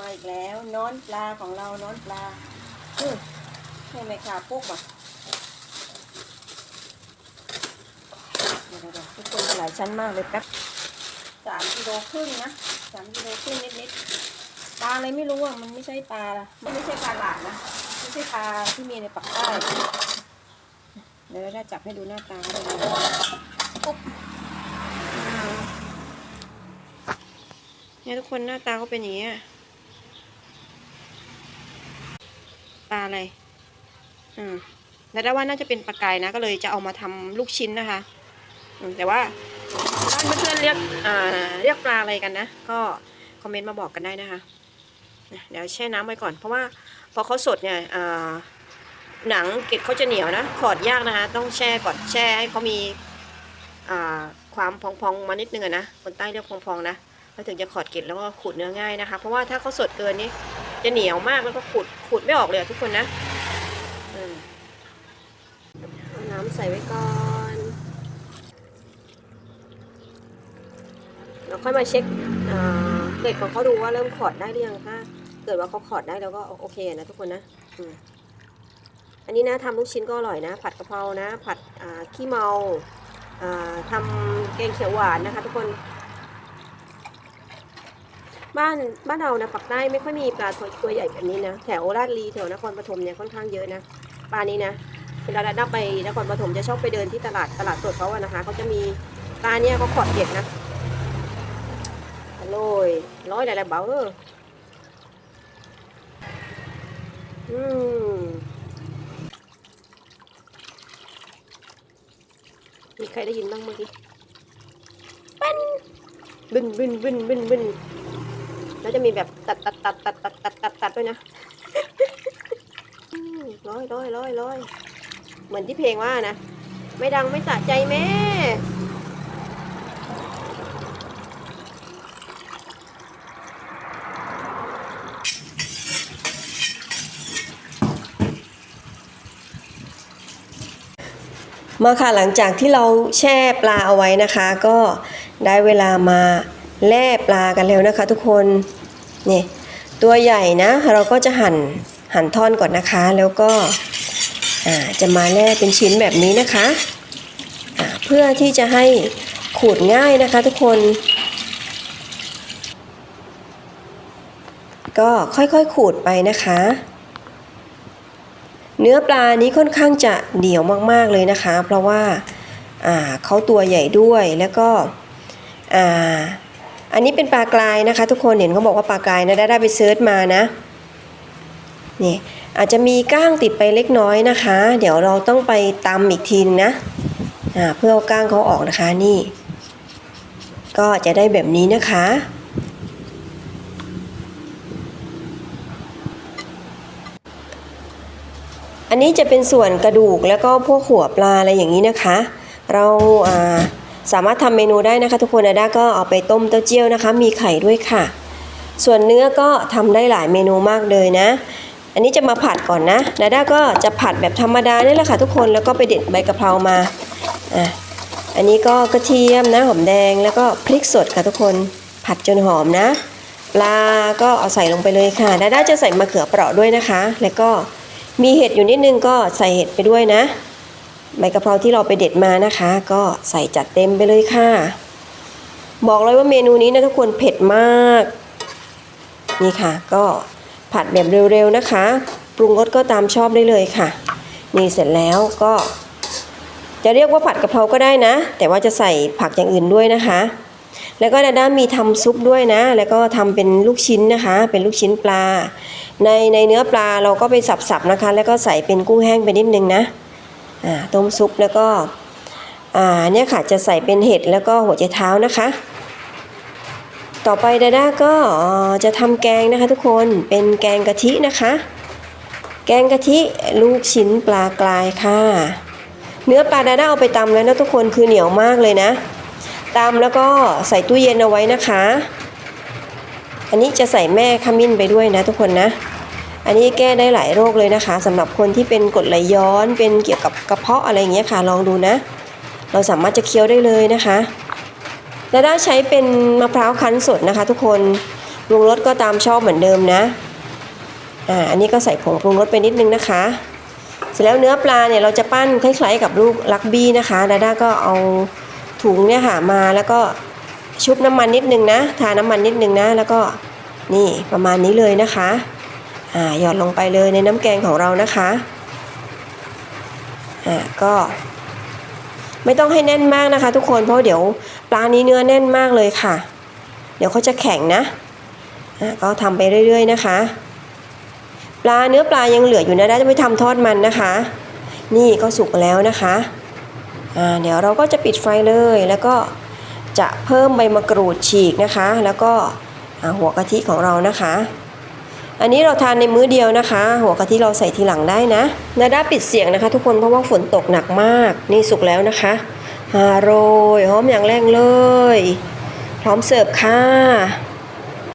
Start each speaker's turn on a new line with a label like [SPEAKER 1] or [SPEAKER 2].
[SPEAKER 1] มาอีกแล้วน้อนปลาของเราน้อนปลาอือให้ไหมค่ะปุ๊กอะเดี๋ยวเดี๋ยวทุกคนหลายชั้นมากเลยแป๊บสามกิโลครึ่งนะสามกิโลครึ่งนิดๆปลาอะไรไม่รู้อะมันไม่ใช่ปลาละมันไม่ใช่ปลาหลาดนะไม่ใช่ปลาที่มีในปักใต้เดี๋ยวเราจับให้ดูหน้าตาเขาเลยนะปุ๊บ เนี่ยทุกคนหน้าตาเขาเป็นอย่างนี้ปลาอะไร อืมแต่ได้ว่าน่าจะเป็นปลากายนะ ก็เลยจะเอามาทำลูกชิ้นนะคะ แต่ว่าบ้านเพื่อนๆเรียกอ่าเรียกปลาอะไรกันนะ ก็คอมเมนต์มาบอกกันได้นะคะ เดี๋ยวแช่น้ำไว้ก่อน เพราะว่าพอเขาสดเนี่ยอ่าหนังเกล็ดเขาจะเหนียวนะขอดยากนะคะ ต้องแช่ก่อนแช่ให้เขามีอ่าความพองๆมานิดนึงนะ คนใต้เรียกพองๆนะ เราถึงจะขอดเกล็ดแล้วก็ขูดเนื้อง่ายนะคะ เพราะว่าถ้าเขาสดเกินนี้จะเหนียวมากแล้วก็ขูดขูดไม่ออกเลยทุกคนนะเอาน้ำใส่ไว้ก่อนเราค่อยมาเช็คเกล็ดของเขาดูว่าเริ่มขอดได้หรือยังถ้าเกิดว่าเขาขอดได้แล้วก็โอเคนะทุกคนนะอันนี้นะทำลูกชิ้นก็อร่อยนะ ผัดกะเพรานะ ผัดขี้เมาทำแกงเขียวหวานนะคะ ทุกคน บ้านบ้านเรานะปักใต้ไม่ค่อยมีปลาตัวใหญ่แบบนี้นะแถวราชลีแถวนครปฐมเนี่ยค่อนข้างเยอะนะปลานี้นะเวลาเราไปนครปฐมจะชอบไปเดินที่ตลาดตลาดสดเขาอะนะคะเขาจะมีปลาเนี่ยเขาขอดเด็ดนะอร่อยร้อยหลายๆเบาเอออืมมีใครได้ยินบ้างเมื่อกี้ปั้นบึนบึนบึนบึนบึน แล้วจะมีแบบตัดตัดตัดตัดตัดตัดตัดตัดด้วยนะร้อยร้อยร้อยร้อยเหมือนที่เพลงว่านะ ไม่ดังไม่สะใจแม่มาค่ะหลังจากที่เราแช่ปลาเอาไว้นะคะ ก็ได้เวลามา แล่ปลากันแล้วนะคะ ทุกคนนี่ตัวใหญ่นะ เราก็จะหั่นหั่นท่อนก่อนนะคะ แล้วก็จะมาแล่เป็นชิ้นแบบนี้นะคะอ่าเพื่อที่จะให้ขูดง่ายนะคะ ทุกคน ก็ค่อยๆขูดไปนะคะ เนื้อปลานี้ค่อนข้างจะเหนียวมากๆเลยนะคะ เพราะว่าอ่าเขาตัวใหญ่ด้วยแล้วก็อ่า อันนี้เป็นปลากรายนะคะ ทุกคนเห็นเขาบอกว่าปลากรายนะได้ได้ไปเซิร์ชมานะนี่อาจจะมีก้างติดไปเล็กน้อยนะคะ เดี๋ยวเราต้องไปตำอีกทีนนะเพื่อเอาก้างเขาออกนะคะนี่ ก็จะได้แบบนี้นะคะอันนี้จะเป็นส่วนกระดูกแล้วก็พวกหัวปลาอะไรอย่างนี้นะคะ เราอ่า สามารถทำเมนูได้นะคะ ทุกคนนะด้าก็เอาไปต้มเต้าเจี้ยวนะคะ มีไข่ด้วยค่ะ ส่วนเนื้อก็ทำได้หลายเมนูมากเลยนะ อันนี้จะมาผัดก่อนนะดาด้าก็จะผัดแบบธรรมดานี่แหละค่ะทุกคนแล้วก็ไปเด็ดใบกะเพรามาอะอันนี้ก็กระเทียมนะหอมแดงแล้วก็พริกสดค่ะทุกคนผัดจนหอมนะปลาก็เอาใส่ลงไปเลยค่ะดาด้าจะใส่มะเขือเปราะด้วยนะคะ แล้วก็มีเห็ดอยู่นิดนึงก็ใส่เห็ดไปด้วยนะ ใบกะเพราที่เราไปเด็ดมานะคะ ก็ใส่จัดเต็มไปเลยค่ะ บอกเลยว่าเมนูนี้นะทุกคนเผ็ดมาก นี่ค่ะ ก็ผัดแบบเร็วๆนะคะ ปรุงรสก็ตามชอบได้เลยค่ะ นี่เสร็จแล้วก็ จะเรียกว่าผัดกะเพราก็ได้นะ แต่ว่าจะใส่ผักอย่างอื่นด้วยนะคะ แล้วก็ดาด้ามีทำซุปด้วยนะ แล้วก็ทำเป็นลูกชิ้นนะคะ เป็นลูกชิ้นปลา ในในเนื้อปลาเราก็ไปสับๆนะคะ แล้วก็ใส่เป็นกุ้งแห้งไปนิดนึงนะ ต้มซุปแล้วก็เนี่ยค่ะจะใส่เป็นเห็ดแล้วก็หัวใจเท้านะคะ ต่อไปดาด้าก็จะทำแกงนะคะทุกคนเป็นแกงกะทินะคะ แกงกะทิลูกชิ้นปลากรายค่ะ เนื้อปลาดาด้าเอาไปตำแล้วนะทุกคนคือเหนียวมากเลยนะตำแล้วก็ใส่ตู้เย็นเอาไว้นะคะ อันนี้จะใส่แม่ขมิ้นไปด้วยนะทุกคนนะ อันนี้แก้ได้หลายโรคเลยนะคะสำหรับคนที่เป็นกรดไหลย้อนเป็นเกี่ยวกับกระเพาะอะไรอย่างเงี้ยค่ะ ลองดูนะ เราสามารถจะเคี้ยวได้เลยนะคะดาด้าใช้เป็นมะพร้าวคั้นสดนะคะ ทุกคนปรุงรสก็ตามชอบเหมือนเดิมนะอ่าอันนี้ก็ใส่ผงปรุงรสไปนิดนึงนะคะ เสร็จแล้วเนื้อปลาเนี่ยเราจะปั้นคล้ายๆกับลูกลักบี้นะคะดาด้าก็เอาถุงเนี่ยค่ะมาแล้วก็ชุบน้ำมันนิดนึงนะ ทาน้ำมันนิดนึงนะ แล้วก็นี่ประมาณนี้เลยนะคะ อ่าหยอดลงไปเลยในน้ำแกงของเรานะคะอ่าก็ไม่ต้องให้แน่นมากนะคะ ทุกคนเพราะเดี๋ยวปลานี้เนื้อแน่นมากเลยค่ะ เดี๋ยวเขาจะแข็งนะอ่าก็ทำไปเรื่อย ๆ นะคะ ปลาเนื้อปลายังเหลืออยู่นะได้จะไม่ทำทอดมันนะคะ นี่ก็สุกแล้วนะคะอ่าเดี๋ยวเราก็จะปิดไฟเลยแล้วก็จะเพิ่มใบมะกรูดฉีกนะคะ แล้วก็หัวกะทิของเรานะคะ อันนี้เราทานในมื้อเดียวนะคะ หัวกะทิเราใส่ทีหลังได้นะนาด้าปิดเสียงนะคะ ทุกคนเพราะว่าฝนตกหนักมาก นี่สุกแล้วนะคะฮาโรยหอมอย่างแรงเลย พร้อมเสิร์ฟค่ะ